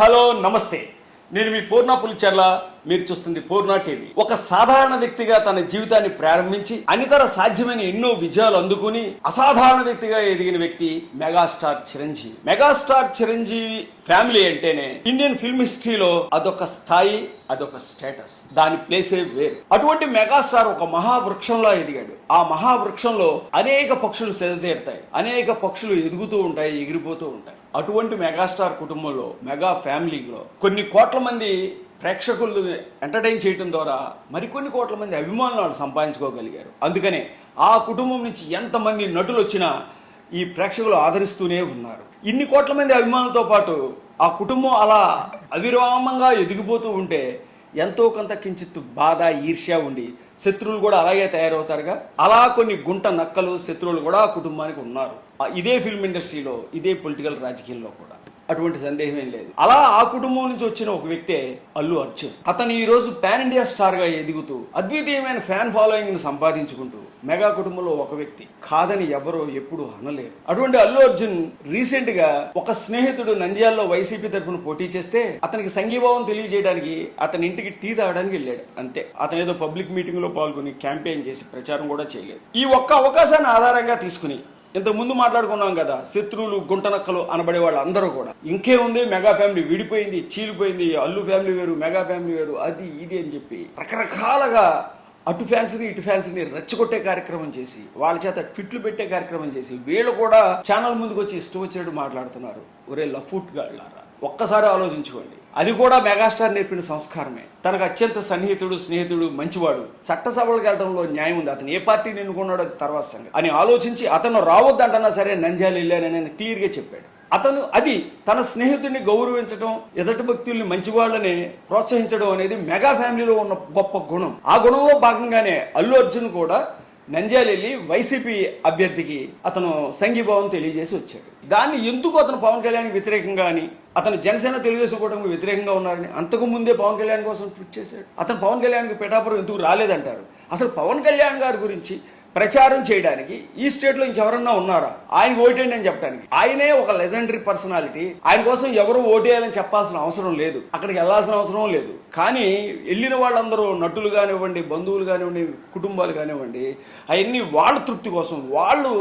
Hello నమస్తే. నేను మీ పూర్ణ పులిచర్ల మీరు చూస్తుంది పూర్ణ టీవీ. ఒక సాధారణ వ్యక్తిగా తన జీవితాన్ని ప్రారంభించి అనితర సాధ్యమైన ఎన్నో విజయాలు అందుకుని అసాధారణ వ్యక్తిగా ఎదిగిన వ్యక్తి megastar Chiranjeevi. Megastar Chiranjeevi family అంటేనే ఇండియన్ ఫిల్మ్ హిస్టరీలో అదొక స్థాయి అదొక స్టేటస్. దాని ప్లేసే వేరు. అటువంటి మెగాస్టార్ ఒక మహావృక్షంలో ఎదిగాడు. ఆ మహావృక్షంలో అనేక పక్షులు సెదతీరుతాయి. అనేక పక్షులు ఎదుగుతూ ఉంటాయి ఎగిరిపోతూ ఉంటాయి. అటువంటి మెగాస్టార్ కుటుంబంలో మెగా ఫ్యామిలీలో కొన్ని కోట్ల మంది ప్రేక్షకులు ఎంటర్టైన్ చేయడం ద్వారా మరికొన్ని కోట్ల మంది అభిమానులు వాళ్ళు సంపాదించుకోగలిగారు. అందుకనే ఆ కుటుంబం నుంచి ఎంతమంది నటులు వచ్చినా ఈ ప్రేక్షకులు ఆదరిస్తూనే ఉన్నారు. ఇన్ని కోట్ల మంది అభిమానులతో పాటు ఆ కుటుంబం అలా అవిరామంగా ఎదిగిపోతూ ఉంటే ఎంతో కొంత కించిత్ బాధ ఈర్ష్య ఉండి శత్రువులు కూడా అలాగే తయారవుతారుగా. అలా కొన్ని గుంట నక్కలు శత్రువులు కూడా ఆ కుటుంబానికి ఉన్నారు. ఇదే ఫిల్మ్ ఇండస్ట్రీలో ఇదే పొలిటికల్ రాజకీయంలో కూడా. అటువంటి సందేహం ఏం లేదు. అలా ఆ కుటుంబం నుంచి వచ్చిన ఒక వ్యక్తే అల్లు అర్జున్. అతను ఈ రోజు పాన్ ఇండియా స్టార్గా ఎదుగుతూ అద్వితీయమైన ఫ్యాన్ ఫాలోయింగ్ను సంపాదించుకుంటూ మెగా కుటుంబంలో ఒక వ్యక్తి కాదని ఎవరో ఎప్పుడు అనలేరు. అటువంటి అల్లు అర్జున్ రీసెంట్గా ఒక స్నేహితుడు నంద్యాలలో వైసీపీ తరఫున పోటీ చేస్తే అతనికి సంఘీభావం తెలియజేయడానికి అతని ఇంటికి టీ తాగడానికి వెళ్ళాడు. అంతే. అతను ఏదో పబ్లిక్ మీటింగ్లో పాల్గొని క్యాంపెయిన్ చేసి ప్రచారం కూడా చేయలేదు. ఈ ఒక్క అవకాశాన్ని ఆధారంగా తీసుకుని ఇంతకుముందు మాట్లాడుకున్నాం కదా శత్రువులు గుంటనక్కలు అనబడే వాళ్ళు అందరూ కూడా. ఇంకే ఉంది మెగా ఫ్యామిలీ విడిపోయింది చీలిపోయింది అల్లు ఫ్యామిలీ వేరు మెగా ఫ్యామిలీ వేరు అది ఇది అని చెప్పి రకరకాలుగా అటు ఫ్యాన్స్ని ఇటు ఫ్యాన్స్ని రెచ్చగొట్టే కార్యక్రమం చేసి వాళ్ళ చేత ట్విట్లు పెట్టే కార్యక్రమం చేసి వీళ్ళు కూడా ఛానల్ ముందుకు వచ్చి ఇష్టం వచ్చినట్టు మాట్లాడుతున్నారు. ఒరే లఫూట్ గాళ్ళారా? ఒక్కసారి ఆలోచించుకోండి. అది కూడా మెగాస్టార్ నేర్పిన సంస్కారమే. తనకు అత్యంత సన్నిహితుడు స్నేహితుడు మంచివాడు. చట్టసభలకు వెళ్ళడంలో న్యాయం ఉంది. అతను ఏ పార్టీని ఎన్నుకున్నాడో అది తర్వాత సంగతి. అని ఆలోచించి అతను రావద్దంటన్నా సరే నంజాలు వెళ్ళానని ఆయన క్లియర్గా చెప్పాడు. అతను అది తన స్నేహితుడిని గౌరవించడం ఎదటి భక్తుల్ని మంచివాళ్ళని ప్రోత్సహించడం అనేది మెగా ఫ్యామిలీలో ఉన్న గొప్ప గుణం. ఆ గుణంలో భాగంగానే అల్లు అర్జున్ కూడా నంద్యాల వెళ్ళి వైసీపీ అభ్యర్థికి అతను సంఘీభావం తెలియజేసి వచ్చాడు. దాన్ని ఎందుకు అతను పవన్ కళ్యాణ్ వ్యతిరేకంగా అని అతను జనసేన తెలుగుదేశం కూటమికి వ్యతిరేకంగా ఉన్నారని అంతకు ముందే పవన్ కళ్యాణ్ కోసం ట్వీట్ చేశాడు. అతను పవన్ కళ్యాణ్కి పిఠాపురం ఎందుకు రాలేదంటారు? అసలు పవన్ కళ్యాణ్ గారి గురించి ప్రచారం చేయడానికి ఈ స్టేట్లో ఇంకెవరన్నా ఉన్నారా? ఆయన ఓటేయండి అని చెప్పడానికి. ఆయనే ఒక లెజెండరీ పర్సనాలిటీ ఆయన కోసం ఎవరు ఓటేయాలని చెప్పాల్సిన అవసరం లేదు. అక్కడికి వెళ్ళాల్సిన అవసరం లేదు. కానీ వెళ్ళిన వాళ్ళందరూ నటులు కానివ్వండి బంధువులు కానివ్వండి కుటుంబాలు కానివ్వండి అవన్నీ వాళ్ళ తృప్తి కోసం వాళ్ళు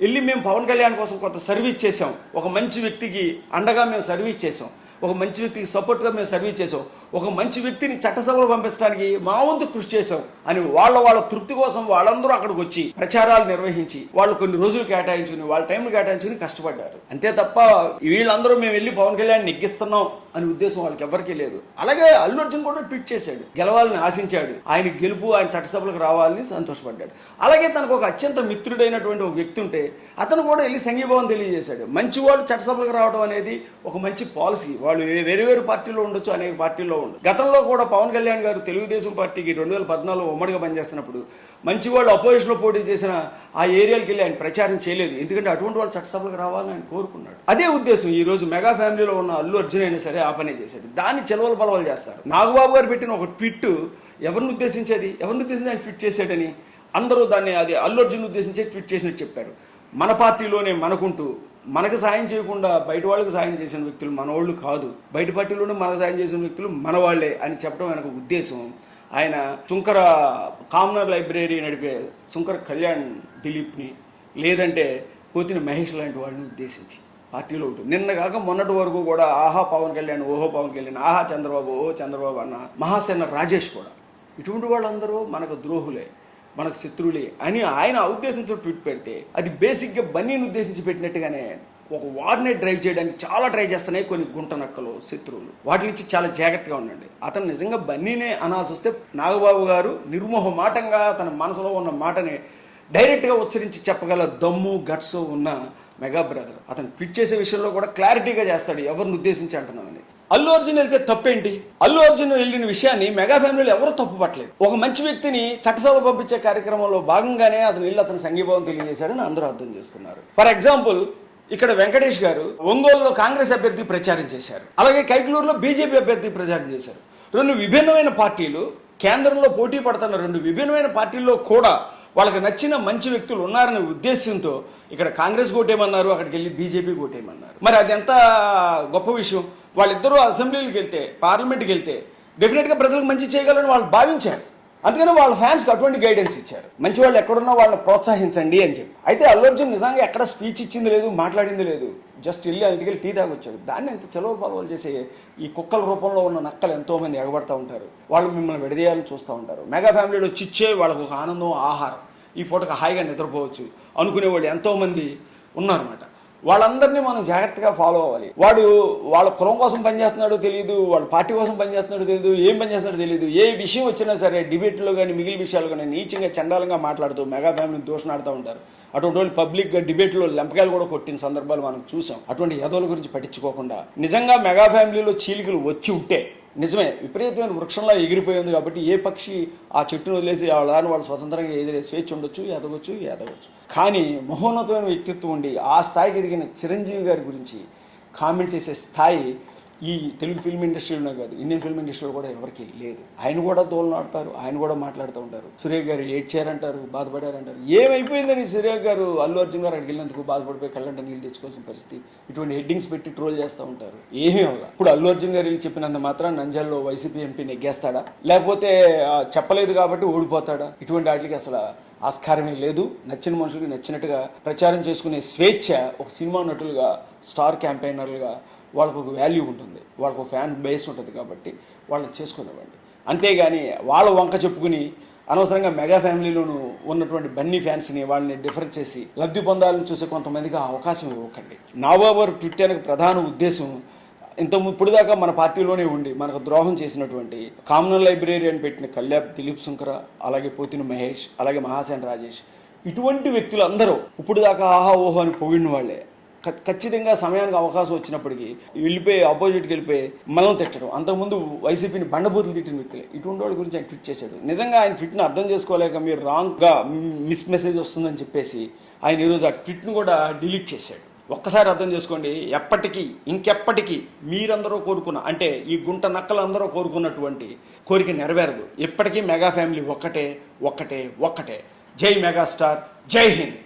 వెళ్ళి మేము పవన్ కళ్యాణ్ కోసం కొంత సర్వీస్ చేసాం ఒక మంచి వ్యక్తికి అండగా మేము సర్వీస్ చేసాం ఒక మంచి వ్యక్తికి సపోర్ట్గా మేము సర్వీస్ చేసాం ఒక మంచి వ్యక్తిని చట్టసభలో పంపించడానికి మా వంతు కృషి చేసాం అని వాళ్ళ వాళ్ళ తృప్తి కోసం వాళ్ళందరూ అక్కడికి వచ్చి ప్రచారాలు నిర్వహించి వాళ్ళు కొన్ని రోజులు కేటాయించుకుని వాళ్ళ టైం కేటాయించుకుని కష్టపడ్డారు. అంతే తప్ప వీళ్ళందరూ మేము వెళ్ళి పవన్ కళ్యాణ్ నెగ్గిస్తున్నాం అనే ఉద్దేశం వాళ్ళకి ఎవరికీ లేదు. అలాగే అల్లు అర్జున్ కూడా ట్వీట్ చేశాడు. గెలవాలని ఆశించాడు. ఆయన గెలుపు ఆయన చట్టసభలకు రావాలని సంతోషపడ్డాడు. అలాగే తనకు ఒక అత్యంత మిత్రుడైనటువంటి ఒక వ్యక్తి ఉంటే అతను కూడా వెళ్ళి సంఘీభావం తెలియజేశాడు. మంచి వాళ్ళు చట్టసభలకు రావడం అనేది ఒక మంచి పాలసీ వాళ్ళు వేరే వేరే పార్టీలో ఉండొచ్చు అనేక పార్టీల్లో ఉండదు గతంలో కూడా పవన్ కళ్యాణ్ గారు తెలుగుదేశం పార్టీకి రెండు వేల పద్నాలుగు ఉమ్మడిగా పనిచేస్తున్నప్పుడు మంచి వాళ్ళు అపోజిషన్లో పోటీ చేసిన ఆ ఏరియాకి వెళ్ళి ఆయన ప్రచారం చేయలేదు. ఎందుకంటే అటువంటి వాళ్ళు చట్టసభలకు రావాలని ఆయన కోరుకున్నాడు. అదే ఉద్దేశం ఈ రోజు మెగా ఫ్యామిలీలో ఉన్న అల్లు అర్జున్ అయినా సరే ఆ పనే చేశాడు. దాన్ని చెలవలు బలవలు చేస్తారు. నాగబాబు గారు పెట్టిన ఒక ట్విట్ ఎవరిని ఉద్దేశించేది? ఎవరిని ఉద్దేశించి ఆయన ట్వీట్ చేశాడని? అందరూ దాన్ని అది అల్లు అర్జున్ ఉద్దేశించే ట్వీట్ చేసినట్టు చెప్పారు. మన పార్టీలోనే మనకుంటూ మనకు సాయం చేయకుండా బయట వాళ్ళకి సాయం చేసిన వ్యక్తులు మనవాళ్ళు కాదు. బయట పార్టీలోనే మనకు సాయం చేసిన వ్యక్తులు మన వాళ్ళే అని చెప్పడం వెనక ఉద్దేశం ఆయన శుంకర కామనర్ లైబ్రరీ నడిపే శుంకర కళ్యాణ్ దిలీప్ని లేదంటే పోతిన మహేష్ లాంటి వాళ్ళని ఉద్దేశించి పార్టీలో ఉంటుంది నిన్న కాక మొన్నటి వరకు కూడా ఆహా పవన్ కళ్యాణ్ ఓహో పవన్ కళ్యాణ్ ఆహా చంద్రబాబు ఓహో చంద్రబాబు అన్న మహాసేన రాజేష్ కూడా. ఇటువంటి వాళ్ళందరూ మనకు ద్రోహులే. మనకు శత్రువులే అని ఆయన ఆ ఉద్దేశంతో ట్వీట్ పెడితే అది బేసిక్గా బన్నీని ఉద్దేశించి పెట్టినట్టుగానే ఒక వార్నే డ్రైవ్ చేయడానికి చాలా ట్రై చేస్తున్నాయి కొన్ని గుంట నక్కలు శత్రువులు. వాటి నుంచి చాలా జాగ్రత్తగా ఉండండి. అతను నిజంగా బన్నీనే అనాల్సి వస్తే నాగబాబు గారు నిర్మోహమాటంగా తన మనసులో ఉన్న మాటని డైరెక్ట్గా ఉచ్చరించి చెప్పగల దమ్ము గట్స్ ఉన్న మెగా బ్రదర్. అతను ట్వీట్ చేసే విషయంలో కూడా క్లారిటీగా చేస్తాడు ఎవరిని ఉద్దేశించి అంటున్నామని అల్లు అర్జున్ వెళ్తే తప్పేంటి? అల్లు అర్జున్ వెళ్ళిన విషయాన్ని మెగా ఫ్యామిలీలో ఎవరు తప్పుపట్టలేదు. ఒక మంచి వ్యక్తిని చట్టసభ పంపించే కార్యక్రమంలో భాగంగానే అతను వెళ్ళి అతను సంఘీభావం తెలియజేశాడని అందరూ అర్థం చేసుకున్నారు. ఫర్ ఎగ్జాంపుల్ ఇక్కడ వెంకటేష్ గారు ఒంగోలులో కాంగ్రెస్ అభ్యర్థి ప్రచారం చేశారు. అలాగే కైకలూరులో బీజేపీ అభ్యర్థి ప్రచారం చేశారు. రెండు విభిన్నమైన పార్టీలు కేంద్రంలో పోటీ పడుతున్న రెండు విభిన్నమైన పార్టీల్లో కూడా వాళ్ళకి నచ్చిన మంచి వ్యక్తులు ఉన్నారనే ఉద్దేశంతో ఇక్కడ కాంగ్రెస్ కోటేమన్నారు అక్కడికి వెళ్ళి బీజేపీ కోటేమన్నారు మరి అది ఎంత గొప్ప విషయం? వాళ్ళిద్దరూ అసెంబ్లీలకు వెళ్తే పార్లమెంట్కి వెళ్తే డెఫినెట్గా ప్రజలకు మంచి చేయగలని వాళ్ళు భావించారు. అందుకని వాళ్ళ ఫ్యాన్స్కి అటువంటి గైడెన్స్ ఇచ్చారు. మంచి వాళ్ళు ఎక్కడున్నా వాళ్ళని ప్రోత్సహించండి అని చెప్పి. అయితే అల్లు అర్జున్ నిజంగా ఎక్కడ స్పీచ్ ఇచ్చింది లేదు మాట్లాడింది లేదు జస్ట్ వెళ్ళి ఇంటికి టీ తాగొచ్చాడు. దాన్ని ఎంత చెలవ పలవలు చేసే ఈ కుక్కల రూపంలో ఉన్న నక్కలు ఎంతో మంది ఎగబడతా ఉంటారు. వాళ్ళు మిమ్మల్ని విడదీయాలని చూస్తూ ఉంటారు. మెగా ఫ్యామిలీలో చిచ్చే వాళ్ళకు ఒక ఆనందం ఆహారం. ఈ పూటకు హాయిగా నిద్రపోవచ్చు అనుకునే వాళ్ళు ఉన్నారన్నమాట. వాళ్ళందరినీ మనం జాగ్రత్తగా ఫాలో అవ్వాలి. వాడు వాళ్ళ కులం కోసం పనిచేస్తున్నాడో తెలియదు వాళ్ళ పార్టీ కోసం పనిచేస్తున్నాడో తెలియదు ఏం పనిచేస్తున్నాడో తెలియదు ఏ విషయం వచ్చినా సరే డిబేట్లో కానీ మిగిలిన విషయాలు కానీ నీచంగా చండాలంగా మాట్లాడుతూ మెగా ఫ్యామిలీని దూషణాడుతూ ఉంటారు. అటువంటి వాళ్ళు పబ్లిక్గా డిబేట్లో లెంపకాయలు కూడా కొట్టిన సందర్భాలు మనం చూసాం. అటువంటి యదవుల గురించి పట్టించుకోకుండా నిజంగా మెగా ఫ్యామిలీలో చీలికలు వచ్చి ఉంటే నిజమే విపరీతమైన వృక్షంలో ఎగిరిపోయింది కాబట్టి ఏ పక్షి ఆ చెట్టును వదిలేసి వాళ్ళ దాన్ని వాళ్ళు స్వతంత్రంగా ఎదిరే స్వేచ్ఛ ఉండొచ్చు ఎదగొచ్చు ఎదగొచ్చు. కానీ మహోన్నతమైన వ్యక్తిత్వం ఉండి ఆ స్థాయికి ఎదిగిన చిరంజీవి గారి గురించి కామెంట్ చేసే స్థాయి ఈ తెలుగు ఫిల్మ్ ఇండస్ట్రీలోనే కాదు ఇండియన్ ఫిల్మ్ ఇండస్ట్రీలో కూడా ఎవరికి లేదు. ఆయన కూడా తోలనాడతారు ఆయన కూడా మాట్లాడుతూ ఉంటారు. సురేఖ గారు ఏడ్చారంటారు బాధపడారంటారు. ఏమైపోయిందని సురేఖ గారు అల్లు అర్జున్ గారు అక్కడికి వెళ్ళినందుకు బాధపడిపోయి కళ్ళంట నీళ్ళు తెచ్చుకోవాల్సిన పరిస్థితి. ఇటువంటి హెడ్డింగ్స్ పెట్టి ట్రోల్ చేస్తూ ఉంటారు. ఏమీ అవ్వాలి ఇప్పుడు అల్లు అర్జున్ గారు వెళ్ళి చెప్పినంత మాత్రం నంజాల్లో వైసీపీ ఎంపీ నెగ్గేస్తాడా? లేకపోతే చెప్పలేదు కాబట్టి ఓడిపోతాడా? ఇటువంటి వాటికి అసలు ఆస్కారమే లేదు. నచ్చిన మనుషులకి నచ్చినట్టుగా ప్రచారం చేసుకునే స్వేచ్ఛ ఒక సినిమా నటులుగా స్టార్ క్యాంపెయినర్లుగా వాళ్ళకు ఒక వాల్యూ ఉంటుంది. వాళ్ళకు ఒక ఫ్యాన్ బేస్ ఉంటుంది కాబట్టి వాళ్ళని చేసుకునేవ్వండి అంతేగాని వాళ్ళ వంక చెప్పుకుని అనవసరంగా మెగా ఫ్యామిలీలోనూ ఉన్నటువంటి బన్నీ ఫ్యాన్స్ని వాళ్ళని డిఫరెంట్ చేసి లబ్ధి పొందాలని చూసే కొంతమందికి ఆ అవకాశం ఇవ్వకండి. నాబాబర్ ట్విట్టర్కి ప్రధాన ఉద్దేశం ఇంత ఇప్పుడు దాకా మన పార్టీలోనే ఉండి మనకు ద్రోహం చేసినటువంటి కామన్ లైబ్రరీ అని పెట్టిన కళ్యాణ్ దిలీప్ శంకర అలాగే పోతిన మహేష్ అలాగే మహాసేన్ రాజేష్ ఇటువంటి వ్యక్తులు అందరూ ఇప్పుడు దాకా ఆహా ఓహో అని పొగిడిన వాళ్ళే. ఖచ్చితంగా సమయానికి అవకాశం వచ్చినప్పటికీ వెళ్ళిపోయి ఆపోజిట్కి వెళ్ళిపోయి మనం తిట్టడం. అంతకుముందు వైసీపీని బండబూతులు తిట్టిన వ్యక్తులే. ఇటువంటి వాళ్ళ గురించి ఆయన ట్విట్ చేశాడు. నిజంగా ఆయన ట్విట్ని అర్థం చేసుకోలేక మీరు రాంగ్గా మిస్ మెసేజ్ వస్తుందని చెప్పేసి ఆయన ఈరోజు ఆ ట్విట్ను కూడా డిలీట్ చేశాడు. ఒక్కసారి అర్థం చేసుకోండి ఎప్పటికీ ఇంకెప్పటికీ మీరందరూ కోరుకున్న అంటే ఈ గుంట నక్కలందరూ కోరుకున్నటువంటి కోరిక నెరవేరదు. ఎప్పటికీ మెగా ఫ్యామిలీ ఒక్కటే ఒక్కటే ఒక్కటే. జై మెగాస్టార్ జై హింద్.